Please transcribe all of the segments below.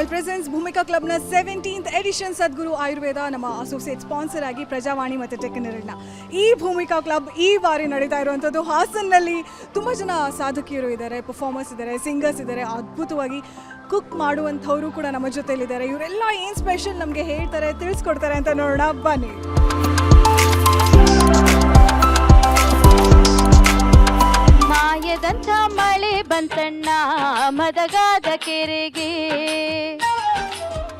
Oil presence Bhoomika ಕ್ಲಬ್ನ seventeenth edition ಸದ್ಗುರು ಆಯುರ್ವೇದ ನಮ್ಮ associate sponsor ಆಗಿ ಪ್ರಜಾವಾಣಿ ಮತ್ತು ಟೆಕ್ಕಿನರನ್ನ ಈ ಭೂಮಿಕಾ ಕ್ಲಬ್ ಈ ಬಾರಿ ನಡೀತಾ ಇರುವಂಥದ್ದು. ಹಾಸನ್ನಲ್ಲಿ ತುಂಬ ಜನ ಸಾಧಕಿಯರು ಇದ್ದಾರೆ ಪರ್ಫಾರ್ಮರ್ಸ್ ಇದ್ದಾರೆ ಸಿಂಗರ್ಸ್ ಇದ್ದಾರೆ. ಅದ್ಭುತವಾಗಿ ಕುಕ್ ಮಾಡುವಂಥವರು ಕೂಡ ನಮ್ಮ ಜೊತೆಲಿದ್ದಾರೆ. ಇವರೆಲ್ಲ ಏನು ಸ್ಪೆಷಲ್ ನಮಗೆ ಹೇಳ್ತಾರೆ, ತಿಳಿಸ್ಕೊಡ್ತಾರೆ ಅಂತ ನೋಡೋಣ. ಬನ್ನಿ. ಬಂತಣ್ಣ, ಮದಗಾದ ಕೆರೆಗೆ.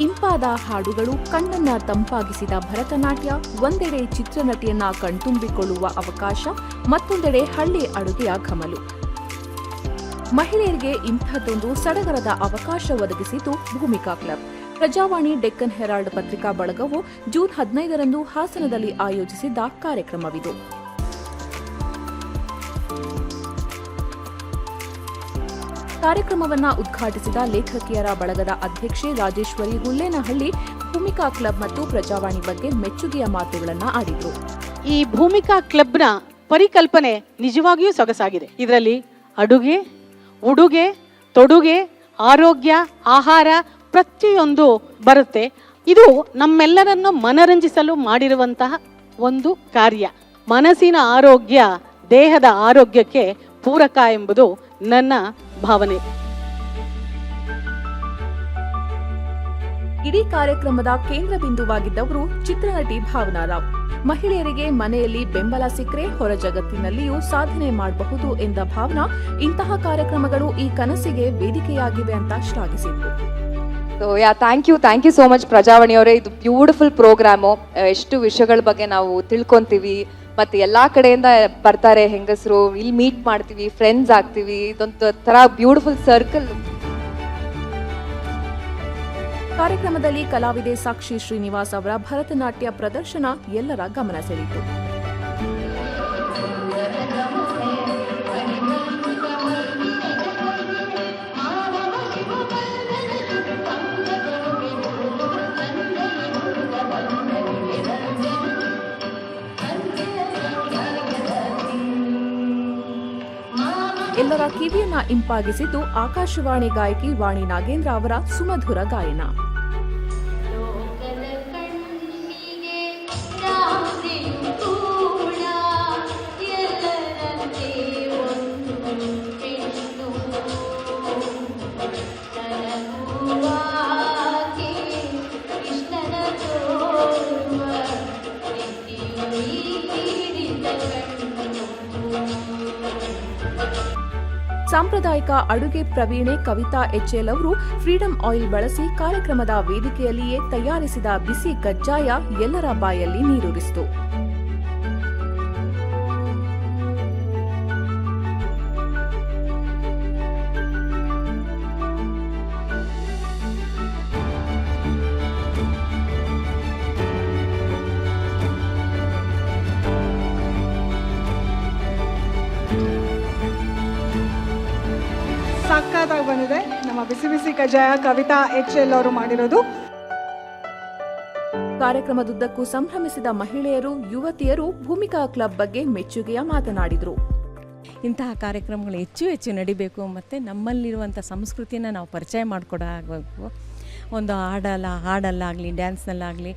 ಇಂಪಾದ ಹಾಡುಗಳು ಕಣ್ಣನ್ನ ತಂಪಾಗಿಸಿದ ಭರತನಾಟ್ಯ, ಒಂದೆಡೆ ಚಿತ್ರನಟಿಯನ್ನ ಕಣ್ತುಂಬಿಕೊಳ್ಳುವ ಅವಕಾಶ, ಮತ್ತೊಂದೆಡೆ ಹಳ್ಳಿ ಅಡುಗೆಯ ಘಮಲು. ಮಹಿಳೆಯರಿಗೆ ಇಂಥದ್ದೊಂದು ಸಡಗರದ ಅವಕಾಶ ಒದಗಿಸಿತು ಭೂಮಿಕಾ ಕ್ಲಬ್. ಪ್ರಜಾವಾಣಿ ಡೆಕ್ಕನ್ ಹೆರಾಲ್ಡ್ ಪತ್ರಿಕಾ ಬಳಗವು ಜೂನ್ ಹದಿನೈದರಂದು ಹಾಸನದಲ್ಲಿ ಆಯೋಜಿಸಿದ್ದ ಕಾರ್ಯಕ್ರಮವಿದು. ಕಾರ್ಯಕ್ರಮವನ್ನ ಉದ್ಘಾಟಿಸಿದ ಲೇಖಕಿಯರ ಬಳಗದ ಅಧ್ಯಕ್ಷೆ ರಾಜೇಶ್ವರಿ ಹುಲ್ಲೇನಹಳ್ಳಿ, ಭೂಮಿಕಾ ಕ್ಲಬ್ ಮತ್ತು ಪ್ರಜಾವಾಣಿ ಬಗ್ಗೆ ಮೆಚ್ಚುಗೆಯ ಮಾತುಗಳನ್ನು ಆಡಿದರು. ಈ ಭೂಮಿಕಾ ಕ್ಲಬ್ನ ಪರಿಕಲ್ಪನೆ ನಿಜವಾಗಿಯೂ ಸೊಗಸಾಗಿದೆ. ಇದರಲ್ಲಿ ಅಡುಗೆ, ಉಡುಗೆ, ತೊಡುಗೆ, ಆರೋಗ್ಯ, ಆಹಾರ ಪ್ರತಿಯೊಂದು ಬರುತ್ತೆ. ಇದು ನಮ್ಮೆಲ್ಲರನ್ನು ಮನರಂಜಿಸಲು ಮಾಡಿರುವಂತಹ ಒಂದು ಕಾರ್ಯ. ಮನಸ್ಸಿನ ಆರೋಗ್ಯ, ದೇಹದ ಆರೋಗ್ಯಕ್ಕೆ ಪೂರಕ ಎಂಬುದು ನನ್ನ ಭಾವನೆ. ಇಡೀ ಕಾರ್ಯಕ್ರಮದ ಕೇಂದ್ರ ಬಿಂದುವಾಗಿದ್ದವರು ಚಿತ್ರನಟಿ ಭಾವನಾ ರಾವ್ ಮಹಿಳೆಯರಿಗೆ ಮನೆಯಲ್ಲಿ ಬೆಂಬಲ ಸಿಕ್ಕರೆ ಹೊರ ಜಗತ್ತಿನಲ್ಲಿಯೂ ಸಾಧನೆ ಮಾಡಬಹುದು ಎಂದ ಭಾವನಾ ಇಂತಹ ಕಾರ್ಯಕ್ರಮಗಳು ಈ ಕನಸಿಗೆ ವೇದಿಕೆಯಾಗಿವೆ ಅಂತ ಶ್ಲಾಘಿಸಿದ್ರು. So ya thank you thank you so much Prajavani ಅವರೇ. ಇದು ಬ್ಯೂಟಿಫುಲ್ ಪ್ರೋಗ್ರಾಮು ಎಷ್ಟು ವಿಷಯಗಳ ಬಗ್ಗೆ ನಾವು ತಿಳ್ಕೊಂತೀವಿ ಮತ್ತು ಎಲ್ಲ ಕಡೆಯಿಂದ ಬರ್ತಾರೆ ಹೆಂಗಸರು. ಇಲ್ಲಿ ಮೀಟ್ ಮಾಡ್ತೀವಿ ಫ್ರೆಂಡ್ಸ್ ಆಗ್ತೀವಿ. ಇದೊಂದು ಥರ ಬ್ಯೂಟಿಫುಲ್ ಸರ್ಕಲ್ ಕಾರ್ಯಕ್ರಮದಲ್ಲಿ ಕಲಾವಿದೆ ಸಾಕ್ಷಿ ಶ್ರೀನಿವಾಸ್ ಅವರ ಭರತನಾಟ್ಯ ಪ್ರದರ್ಶನ ಎಲ್ಲರ ಗಮನ ಸೆಳೆಯಿತು. ಎಲ್ಲರ ಕಿವಿಯನ್ನ ಇಂಪಾಗಿಸಿದ್ದು ಆಕಾಶವಾಣಿ ಗಾಯಕಿ ವಾಣಿ ನಾಗೇಂದ್ರ ಅವರ ಸುಮಧುರ ಗಾಯನ. ಸಾಂಪ್ರದಾಯಿಕ ಅಡುಗೆ ಪ್ರವೀಣೆ ಕವಿತಾ ಎಚ್ಎಲ್ ಅವರು ಫ್ರೀಡಂ ಆಯಿಲ್ ಬಳಸಿ ಕಾರ್ಯಕ್ರಮದ ವೇದಿಕೆಯಲ್ಲಿಯೇ ತಯಾರಿಸಿದ ಬಿಸಿ ಕಜ್ಜಾಯ ಎಲ್ಲರ ಬಾಯಲ್ಲಿ ನೀರೂರಿಸಿತು ಸಕ್ಕತ್ತಾಗಿ ಬಂದಿದೆ. ನಮ್ಮ ಬಿಸಿ ಬಿಸಿ ಕಜಾಯ ಕವಿತಾ ಎಚ್ ಎಲ್ ಅವರು ಮಾಡಿರೋದು. ಕಾರ್ಯಕ್ರಮದುದ್ದಕ್ಕೂ ಸಂಭ್ರಮಿಸಿದ ಮಹಿಳೆಯರು ಯುವತಿಯರು ಭೂಮಿಕಾ ಕ್ಲಬ್ ಬಗ್ಗೆ ಮೆಚ್ಚುಗೆಯ ಮಾತನಾಡಿದರು. ಇಂತಹ ಕಾರ್ಯಕ್ರಮಗಳು ಹೆಚ್ಚು ಹೆಚ್ಚು ನಡಿಬೇಕು ಮತ್ತು ನಮ್ಮಲ್ಲಿರುವಂಥ ಸಂಸ್ಕೃತಿನ ನಾವು ಪರಿಚಯ ಮಾಡಿಕೊಡಬೇಕು ಒಂದು ಹಾಡಲ್ಲ ಹಾಡಲ್ಲಾಗಲಿ ಡ್ಯಾನ್ಸ್ನಲ್ಲಾಗಲಿ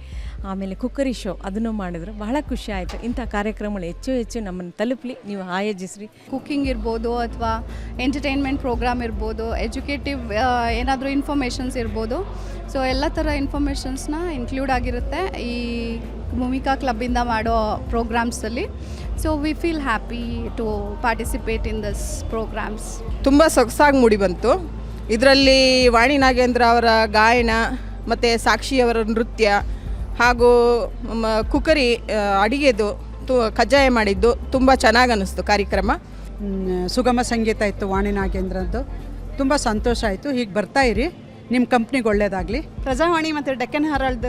ಆಮೇಲೆ ಕುಕ್ಕರಿ ಶೋ ಅದನ್ನು ಮಾಡಿದ್ರು. ಬಹಳ ಖುಷಿ ಆಯಿತು. ಇಂಥ ಕಾರ್ಯಕ್ರಮಗಳು ಹೆಚ್ಚು ಹೆಚ್ಚು ನಮ್ಮನ್ನು ತಲುಪಲಿ. ನೀವು ಆಯೋಜಿಸ್ರಿ. ಕುಕ್ಕಿಂಗ್ ಇರ್ಬೋದು ಅಥವಾ ಎಂಟರ್ಟೈನ್ಮೆಂಟ್ ಪ್ರೋಗ್ರಾಮ್ ಇರ್ಬೋದು ಎಜುಕೇಟಿವ್ ಏನಾದರೂ ಇನ್ಫಾರ್ಮೇಷನ್ಸ್ ಇರ್ಬೋದು. ಸೊ ಎಲ್ಲ ಥರ ಇನ್ಫಾರ್ಮೇಷನ್ಸ್ನ ಇನ್ಕ್ಲೂಡ್ ಆಗಿರುತ್ತೆ ಈ ಭೂಮಿಕಾ ಕ್ಲಬ್ಬಿಂದ ಮಾಡೋ ಪ್ರೋಗ್ರಾಮ್ಸಲ್ಲಿ. So we feel happy to participate in this programs ತುಂಬ ಸೊಗಸಾಗಿ ಮೂಡಿ ಬಂತು. ಇದರಲ್ಲಿ ವಾಣಿ ನಾಗೇಂದ್ರ ಅವರ ಗಾಯನ ಮತ್ತು ಸಾಕ್ಷಿಯವರ ನೃತ್ಯ ಹಾಗೂ ಮ ಕುಕರಿ ಅಡಿಗೆದು ತು ಕಜ್ಜಾಯ ಮಾಡಿದ್ದು ತುಂಬ ಚೆನ್ನಾಗಿ ಅನ್ನಿಸ್ತು ಕಾರ್ಯಕ್ರಮ ಸುಗಮ ಸಂಗೀತ ಇತ್ತು ವಾಣಿ ನಾಗೇಂದ್ರದ್ದು. ತುಂಬ ಸಂತೋಷ ಆಯಿತು. ಹೀಗೆ ಬರ್ತಾ ಇರಿ. ನಿಮ್ಮ ಕಂಪ್ನಿಗೆ ಒಳ್ಳೇದಾಗಲಿ. ಪ್ರಜಾವಾಣಿ ಮತ್ತು ಡೆಕ್ಕನ್ ಹೆರಾಲ್ಡ್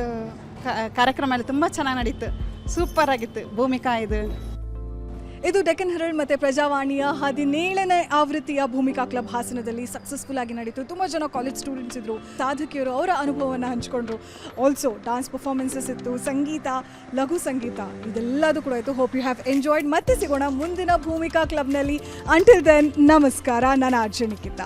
ಕಾರ್ಯಕ್ರಮ ಎಲ್ಲ ತುಂಬ ಚೆನ್ನಾಗಿ ನಡೀತು. ಸೂಪರ್ ಆಗಿತ್ತು. ಭೂಮಿಕಾ ಇದು. ಇದು ಡೆಕ್ಕನ್ ಹೆರಲ್ಡ್ ಮತ್ತು ಪ್ರಜಾವಾಣಿಯ ಹದಿನೇಳನೇ ಆವೃತ್ತಿಯ ಭೂಮಿಕಾ ಕ್ಲಬ್ ಹಾಸನದಲ್ಲಿ ಸಕ್ಸಸ್ಫುಲ್ ಆಗಿ ನಡೀತು. ತುಂಬ ಜನ ಕಾಲೇಜ್ ಸ್ಟೂಡೆಂಟ್ಸ್ ಇದ್ದರು ಸಾಧಕಿಯರು ಅವರ ಅನುಭವವನ್ನು ಹಂಚ್ಕೊಂಡ್ರು. ಆಲ್ಸೋ ಡಾನ್ಸ್ ಪರ್ಫಾರ್ಮೆನ್ಸಸ್ ಇತ್ತು, ಸಂಗೀತ, ಲಘು ಸಂಗೀತ, ಇದೆಲ್ಲದೂ ಕೂಡ ಇತ್ತು. ಹೋಪ್ ಯು ಹ್ಯಾವ್ ಎಂಜಾಯ್ಡ್ ಮತ್ತೆ ಸಿಗೋಣ ಮುಂದಿನ ಭೂಮಿಕಾ ಕ್ಲಬ್ನಲ್ಲಿ. ಅಂಟಿಲ್ ದೆನ್ ನಮಸ್ಕಾರ. ನಾನು ಅರ್ಜುನಿಕಿತ